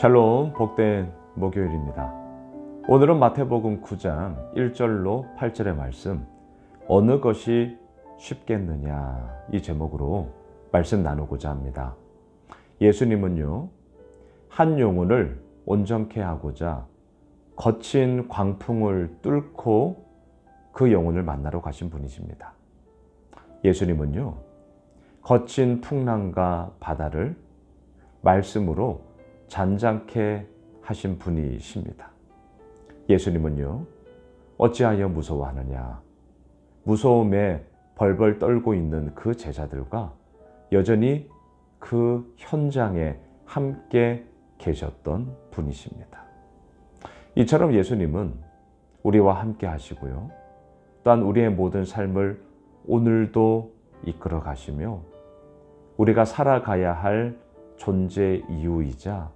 샬롬 복된 목요일입니다. 오늘은 마태복음 9장 1절로 8절의 말씀 어느 것이 쉽겠느냐 이 제목으로 말씀 나누고자 합니다. 예수님은요 한 영혼을 온전케 하고자 거친 광풍을 뚫고 그 영혼을 만나러 가신 분이십니다. 예수님은요 거친 풍랑과 바다를 말씀으로 잔잔케 하신 분이십니다. 예수님은요, 어찌하여 무서워하느냐? 무서움에 벌벌 떨고 있는 그 제자들과 여전히 그 현장에 함께 계셨던 분이십니다. 이처럼 예수님은 우리와 함께 하시고요. 또한 우리의 모든 삶을 오늘도 이끌어 가시며 우리가 살아가야 할 존재 이유이자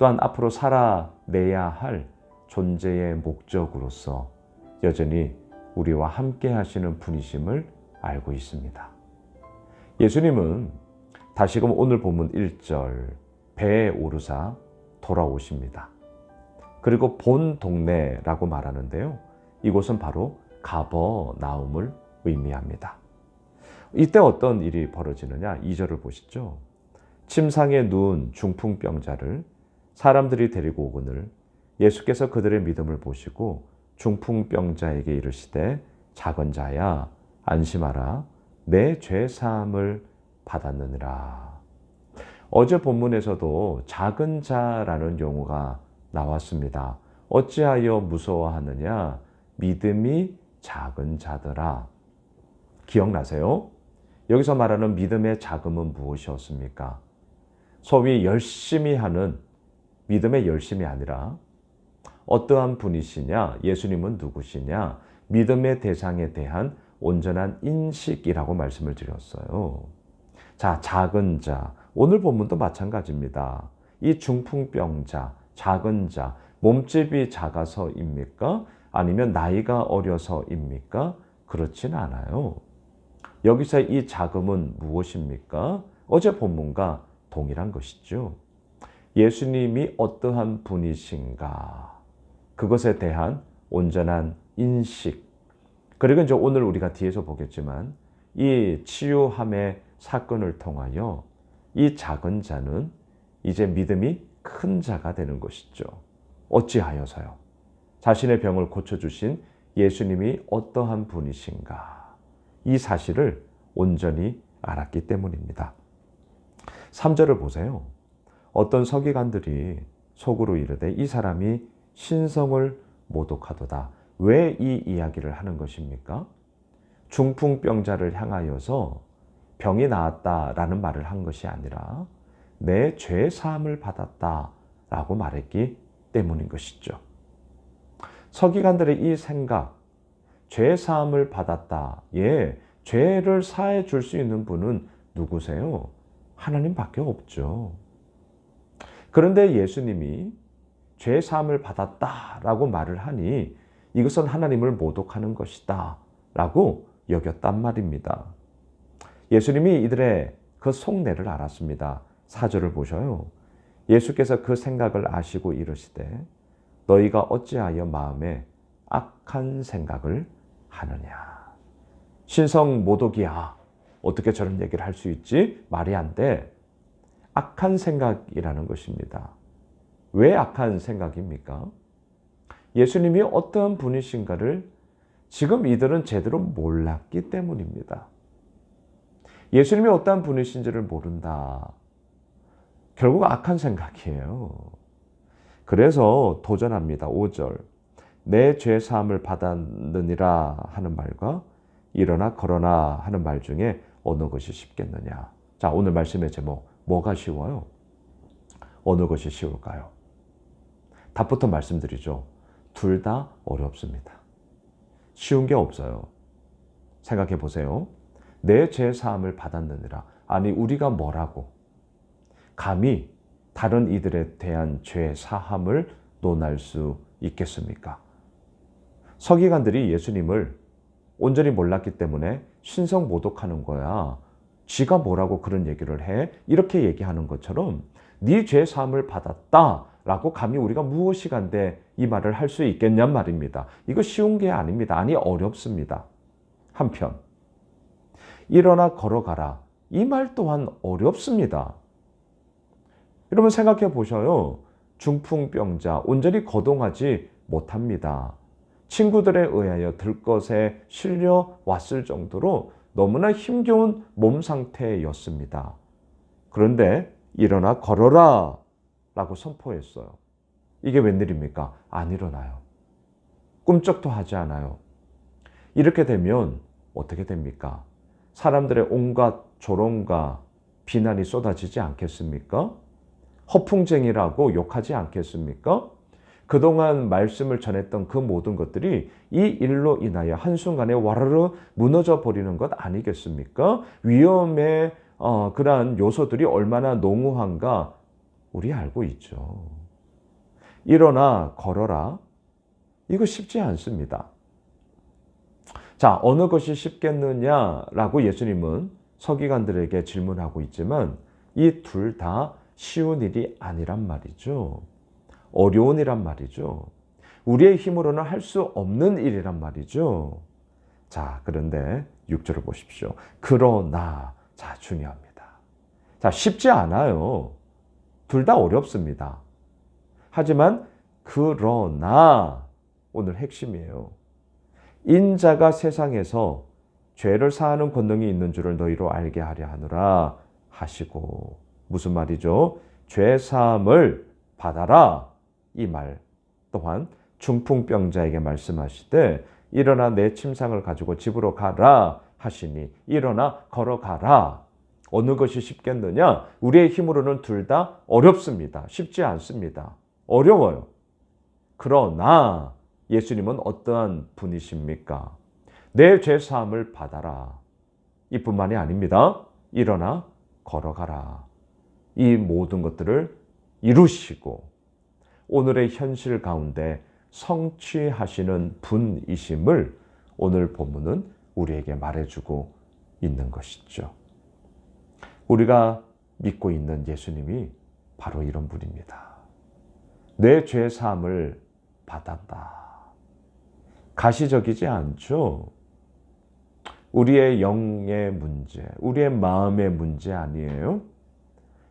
또한 앞으로 살아내야 할 존재의 목적으로서 여전히 우리와 함께 하시는 분이심을 알고 있습니다. 예수님은 다시금 오늘 본문 1절 배에 오르사 돌아오십니다. 그리고 본 동네라고 말하는데요. 이곳은 바로 가버나움을 의미합니다. 이때 어떤 일이 벌어지느냐? 2절을 보시죠. 침상에 누운 중풍병자를 사람들이 데리고 오거늘 예수께서 그들의 믿음을 보시고 중풍병자에게 이르시되 작은 자야 안심하라 내 죄 사함을 받았느니라. 어제 본문에서도 작은 자라는 용어가 나왔습니다. 어찌하여 무서워하느냐? 믿음이 작은 자더라. 기억나세요? 여기서 말하는 믿음의 자금은 무엇이었습니까? 소위 열심히 하는 믿음의 열심이 아니라 어떠한 분이시냐, 예수님은 누구시냐, 믿음의 대상에 대한 온전한 인식이라고 말씀을 드렸어요. 자, 작은 자. 오늘 본문도 마찬가지입니다. 이 중풍병자, 작은 자, 몸집이 작아서입니까? 아니면 나이가 어려서입니까? 그렇진 않아요. 여기서 이 자금은 무엇입니까? 어제 본문과 동일한 것이죠. 예수님이 어떠한 분이신가? 그것에 대한 온전한 인식. 그리고 이제 오늘 우리가 뒤에서 보겠지만 이 치유함의 사건을 통하여 이 작은 자는 이제 믿음이 큰 자가 되는 것이죠. 어찌하여서요? 자신의 병을 고쳐주신 예수님이 어떠한 분이신가? 이 사실을 온전히 알았기 때문입니다. 3절을 보세요. 어떤 서기관들이 속으로 이르되 이 사람이 신성을 모독하도다. 왜 이 이야기를 하는 것입니까? 중풍병자를 향하여서 병이 나았다라는 말을 한 것이 아니라 내 죄 사함을 받았다라고 말했기 때문인 것이죠. 서기관들의 이 생각, 죄 사함을 받았다. 예, 죄를 사해 줄 수 있는 분은 누구세요? 하나님밖에 없죠. 그런데 예수님이 죄 사함을 받았다라고 말을 하니 이것은 하나님을 모독하는 것이다라고 여겼단 말입니다. 예수님이 이들의 그 속내를 알았습니다. 사절을 보셔요. 예수께서 그 생각을 아시고 이르시되 너희가 어찌하여 마음에 악한 생각을 하느냐. 신성 모독이야. 어떻게 저런 얘기를 할 수 있지? 말이 안 돼. 악한 생각이라는 것입니다. 왜 악한 생각입니까? 예수님이 어떤 분이신가를 지금 이들은 제대로 몰랐기 때문입니다. 예수님이 어떠한 분이신지를 모른다. 결국 악한 생각이에요. 그래서 도전합니다. 5절. 내 죄 사함을 받았느니라 하는 말과 일어나 걸어나 하는 말 중에 어느 것이 쉽겠느냐. 자, 오늘 말씀의 제목 뭐가 쉬워요? 어느 것이 쉬울까요? 답부터 말씀드리죠. 둘 다 어렵습니다. 쉬운 게 없어요. 생각해 보세요. 내 죄 사함을 받았느니라. 아니 우리가 뭐라고 감히 다른 이들에 대한 죄 사함을 논할 수 있겠습니까? 서기관들이 예수님을 온전히 몰랐기 때문에 신성 모독하는 거야. 쥐가 뭐라고 그런 얘기를 해? 이렇게 얘기하는 것처럼 네 죄 사함을 받았다. 라고 감히 우리가 무엇이 간데 이 말을 할 수 있겠냔 말입니다. 이거 쉬운 게 아닙니다. 아니 어렵습니다. 한편 일어나 걸어가라. 이 말 또한 어렵습니다. 여러분 생각해 보셔요. 중풍병자 온전히 거동하지 못합니다. 친구들에 의하여 들것에 실려 왔을 정도로 너무나 힘겨운 몸 상태였습니다. 그런데 일어나 걸어라 라고 선포했어요. 이게 웬일입니까? 안 일어나요. 꿈쩍도 하지 않아요. 이렇게 되면 어떻게 됩니까? 사람들의 온갖 조롱과 비난이 쏟아지지 않겠습니까? 허풍쟁이라고 욕하지 않겠습니까? 그동안 말씀을 전했던 그 모든 것들이 이 일로 인하여 한순간에 와르르 무너져 버리는 것 아니겠습니까? 위험의 어, 그러한 요소들이 얼마나 농후한가 우리 알고 있죠. 일어나 걸어라. 이거 쉽지 않습니다. 자, 어느 것이 쉽겠느냐라고 예수님은 서기관들에게 질문하고 있지만 이 둘 다 쉬운 일이 아니란 말이죠. 어려운 일이란 말이죠. 우리의 힘으로는 할 수 없는 일이란 말이죠. 자, 그런데 6절을 보십시오. 그러나, 자, 중요합니다. 자, 쉽지 않아요. 둘 다 어렵습니다. 하지만, 그러나, 오늘 핵심이에요. 인자가 세상에서 죄를 사하는 권능이 있는 줄을 너희로 알게 하려 하노라 하시고, 무슨 말이죠? 죄 사함을 받아라. 이 말 또한 중풍병자에게 말씀하시되 일어나 내 침상을 가지고 집으로 가라 하시니 일어나 걸어가라. 어느 것이 쉽겠느냐? 우리의 힘으로는 둘 다 어렵습니다. 쉽지 않습니다. 어려워요. 그러나 예수님은 어떠한 분이십니까? 내 죄 사함을 받아라. 이뿐만이 아닙니다. 일어나 걸어가라. 이 모든 것들을 이루시고 오늘의 현실 가운데 성취하시는 분이심을 오늘 본문은 우리에게 말해주고 있는 것이죠. 우리가 믿고 있는 예수님이 바로 이런 분입니다. 내 죄 사함을 받았다. 가시적이지 않죠. 우리의 영의 문제, 우리의 마음의 문제 아니에요?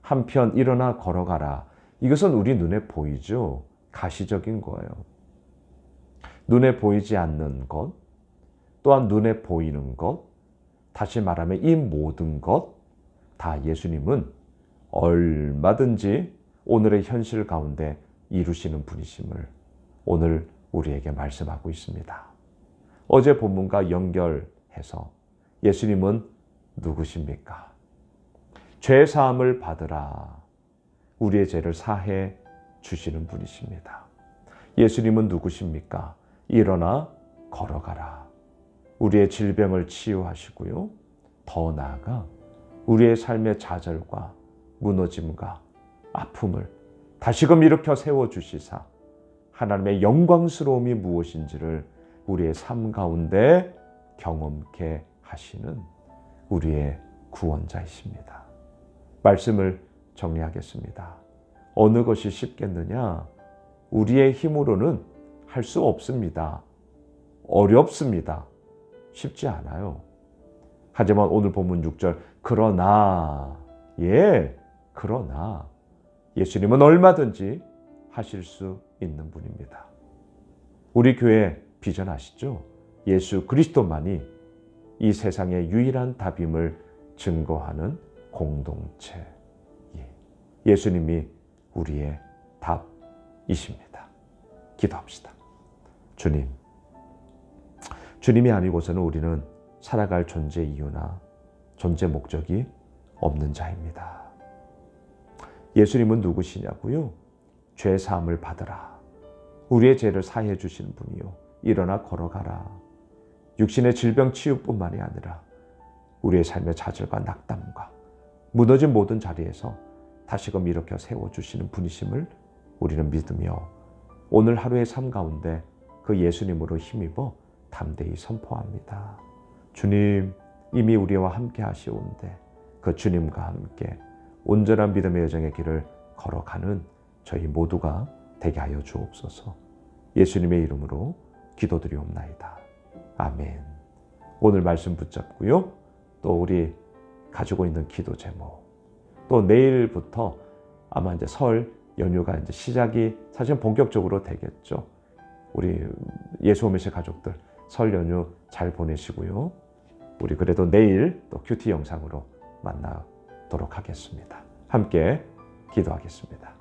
한편 일어나 걸어가라. 이것은 우리 눈에 보이죠. 가시적인 거예요. 눈에 보이지 않는 것, 또한 눈에 보이는 것, 다시 말하면 이 모든 것, 다 예수님은 얼마든지 오늘의 현실 가운데 이루시는 분이심을 오늘 우리에게 말씀하고 있습니다. 어제 본문과 연결해서 예수님은 누구십니까? 죄 사함을 받으라. 우리의 죄를 사해 주시는 분이십니다. 예수님은 누구십니까? 일어나 걸어가라. 우리의 질병을 치유하시고요. 더 나아가 우리의 삶의 좌절과 무너짐과 아픔을 다시금 일으켜 세워 주시사 하나님의 영광스러움이 무엇인지를 우리의 삶 가운데 경험케 하시는 우리의 구원자이십니다. 말씀을 정리하겠습니다. 어느 것이 쉽겠느냐? 우리의 힘으로는 할 수 없습니다. 어렵습니다. 쉽지 않아요. 하지만 오늘 본문 6절, 그러나, 예, 그러나, 예수님은 얼마든지 하실 수 있는 분입니다. 우리 교회 비전 아시죠? 예수 그리스도만이 이 세상의 유일한 답임을 증거하는 공동체. 예수님이 우리의 답이십니다. 기도합시다. 주님, 주님이 아니고서는 우리는 살아갈 존재 이유나 존재 목적이 없는 자입니다. 예수님은 누구시냐고요? 죄 사함을 받으라. 우리의 죄를 사해 주시는 분이요. 일어나 걸어가라. 육신의 질병 치유뿐만이 아니라 우리의 삶의 좌절과 낙담과 무너진 모든 자리에서 다시금 일으켜 세워주시는 분이심을 우리는 믿으며 오늘 하루의 삶 가운데 그 예수님으로 힘입어 담대히 선포합니다. 주님, 이미 우리와 함께 하시온데 그 주님과 함께 온전한 믿음의 여정의 길을 걸어가는 저희 모두가 되게 하여 주옵소서. 예수님의 이름으로 기도드리옵나이다. 아멘. 오늘 말씀 붙잡고요. 또 우리 가지고 있는 기도 제목. 또 내일부터 아마 이제 설 연휴가 이제 시작이 사실 본격적으로 되겠죠. 우리 예수 오메시 가족들 설 연휴 잘 보내시고요. 우리 그래도 내일 또 큐티 영상으로 만나도록 하겠습니다. 함께 기도하겠습니다.